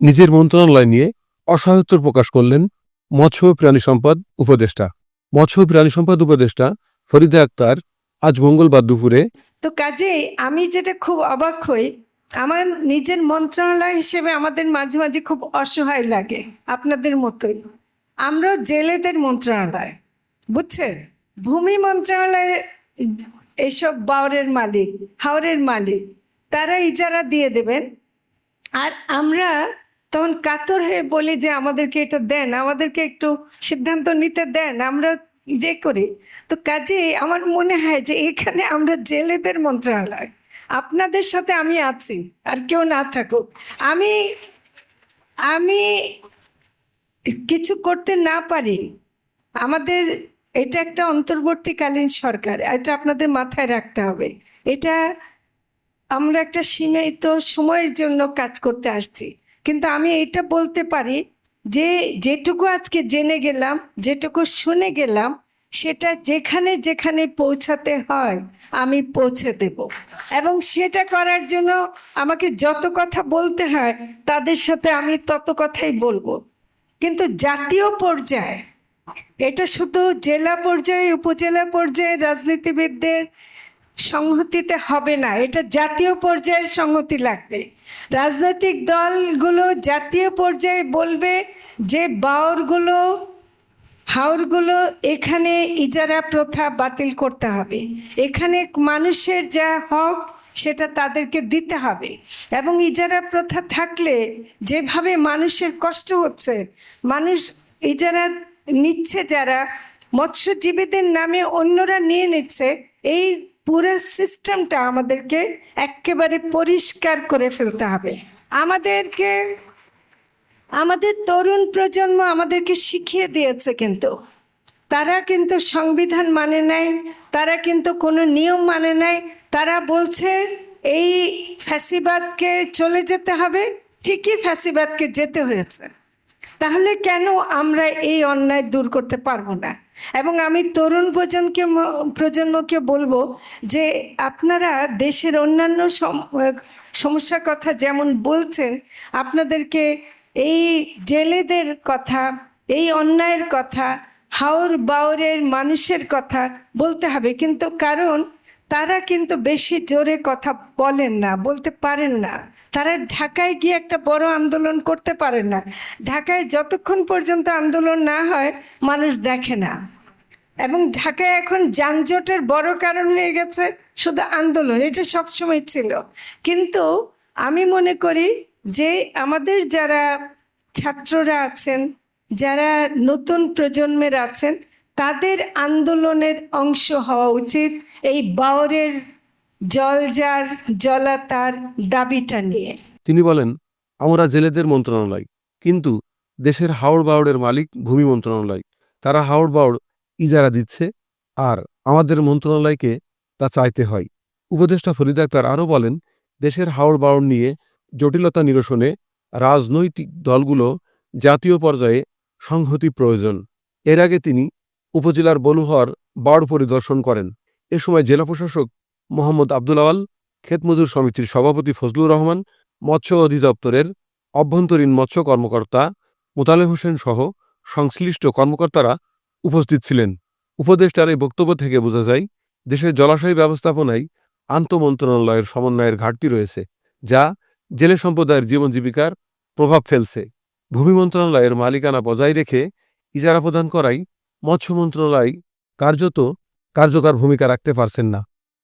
নিজের মন্ত্রণালয় নিয়ে অসহায়ত্ব প্রকাশ করলেন মৎস্য প্রাণী সম্পদ উপদেষ্টা। মৎস্য প্রাণী সম্পদ উপদেষ্টা ফরিদা আক্তার আজ মঙ্গলবার দুপুরে তো কাজেই আমি যেটা খুব অবাক হই, আমার নিজের মন্ত্রণালয় হিসেবে আমাদের মাঝে মাঝে খুব অসহায় লাগে আপনাদের মতোই। আমরা জেলেদের মন্ত্রণালয় বুঝছেন ভূমি মন্ত্রণালয়ের এইসব বাওরের মালিক, হাওরের মালিক তারা ইজারা দিয়ে দেবেন। আর আমরা তখন কাতর হয়ে বলি যে, আমাদেরকে এটা দেন, আমাদেরকে একটু সিদ্ধান্ত নিতে দেন, আমরা যে করি। তো কাজে আমার মনে হয় যে, এখানে আমরা জেলেদের মন্ত্রণালয়। আপনাদের সাথে আমি আছি, আর কেউ না থাকুক। আমি আমি কিছু করতে না পারি। আমাদের, এটা একটা অন্তর্বর্তীকালীন সরকার, এটা আপনাদের মাথায় রাখতে হবে। এটা আমরা একটা সীমিত সময়ের জন্য কাজ করতে আসছি। কিন্তু আমি এটা বলতে পারি যে যেটুকু আজকে জেনে গেলাম, যেটুকু শুনে গেলাম, সেটা যেখানে যেখানে পৌঁছাতে হয়, আমি পৌঁছে দেব। এবং সেটা করার জন্য আমাকে যত কথা বলতে হয়, তাদের সাথে আমি তত কথাই বলব। কিন্তু জাতীয় পর্যায়ে, এটা শুধু জেলা পর্যায়ে, উপজেলা পর্যায়ে, রাজনীতিবিদদের সংহতিতে হবে না। এটা জাতীয় পর্যায়ের সংহতি লাগবে। রাজনৈতিক দলগুলো জাতীয় পর্যায়ে বলবে যে বাওরগুলো হাওরগুলো এখানে ইজারা প্রথা বাতিল করতে হবে। এখানে মানুষের যা হক, সেটা তাদেরকে দিতে হবে। এবং ইজারা প্রথা থাকলে যেভাবে মানুষের কষ্ট হচ্ছে, মানুষ ইজারা নিচ্ছে যারা, মৎস্যজীবীদের নামে অন্যরা নিয়ে নিচ্ছে, এই পুরো সিস্টেমটা আমাদেরকে একেবারে পরিষ্কার করে ফেলতে হবে। আমাদেরকে, আমাদের তরুণ প্রজন্ম আমাদেরকে শিখিয়ে দিয়েছে কিন্তু। তারা কিন্তু সংবিধান মানে নাই, তারা কিন্তু কোনো নিয়ম মানে নাই, তারা বলছে এই ফ্যাসিবাদকে চলে যেতে হবে, ঠিকই ফ্যাসিবাদকে যেতে হয়েছে। তাহলে কেন আমরা এই অন্যায় দূর করতে পারব না? এবং আমি তরুণ প্রজন্মকে প্রজন্মকে বলব যে আপনারা দেশের অন্যান্য সম- সমস্যার কথা যেমন বলছেন, আপনাদেরকে এই জেলেদের কথা, এই অন্যায়ের কথা হাওর বাওরের মানুষের কথা বলতে হবে। কিন্তু কারণ তারা কিন্তু বেশি জোরে কথা বলেন না, বলতে পারেন না। তারা ঢাকায় গিয়ে একটা বড় আন্দোলন করতে পারেন না। ঢাকায় যতক্ষণ পর্যন্ত আন্দোলন না হয়, মানুষ দেখে না। এবং ঢাকায় এখন যানজটের বড় কারণ হয়ে গেছে, শুধু আন্দোলন, এটা সবসময় ছিল। কিন্তু আমি মনে করি যে আমাদের যারা ছাত্ররা আছেন, যারা নতুন প্রজন্মের আছেন তাদের আন্দোলনের অংশ হওয়া উচিত এই বাওরের জলজার জলাতার দাবিটা নিয়ে। তিনি বলেন, আমরা জেলেদের মন্ত্রণালয়, কিন্তু দেশের হাওড় বাওড়ের মালিক ভূমি মন্ত্রণালয়। তারা হাওড় বাওড় ইজারা দিচ্ছে আর আমাদের মন্ত্রণালয়কে তা চাইতে হয়। উপদেষ্টা ফরিদা আক্তার আরও বলেন, দেশের হাওড় বাওড় নিয়ে জটিলতা নিরসনে রাজনৈতিক দলগুলো জাতীয় পর্যায়ে সংহতি প্রয়োজন। এর আগে তিনি উপজেলার বলুহর বাড় পরিদর্শন করেন। এ সময় জেলা প্রশাসক মোহাম্মদ আব্দুল আওয়াল ক্ষেতমজুর সমিতির সভাপতি ফজলুর রহমান, মৎস্য অধিদপ্তরের অভ্যন্তরীণ মৎস্য কর্মকর্তা মোতালেব হোসেন সহ সংশ্লিষ্ট কর্মকর্তারা উপস্থিত ছিলেন। উপদেষ্টার এই বক্তব্য থেকে বোঝা যায়, দেশের জলাশয় ব্যবস্থাপনায় আন্তমন্ত্রণালয়ের সমন্বয়ের ঘাটতি রয়েছে, যা জেলে সম্প্রদায়ের জীবন জীবিকার প্রভাব ফেলছে। ভূমি মন্ত্রণালয়ের মালিকানা বজায় রেখে ইজারা প্রদান করাই মৎস্য মন্ত্রণালয় কার্যত কার্যকর ভূমিকা রাখতে পারছেন না।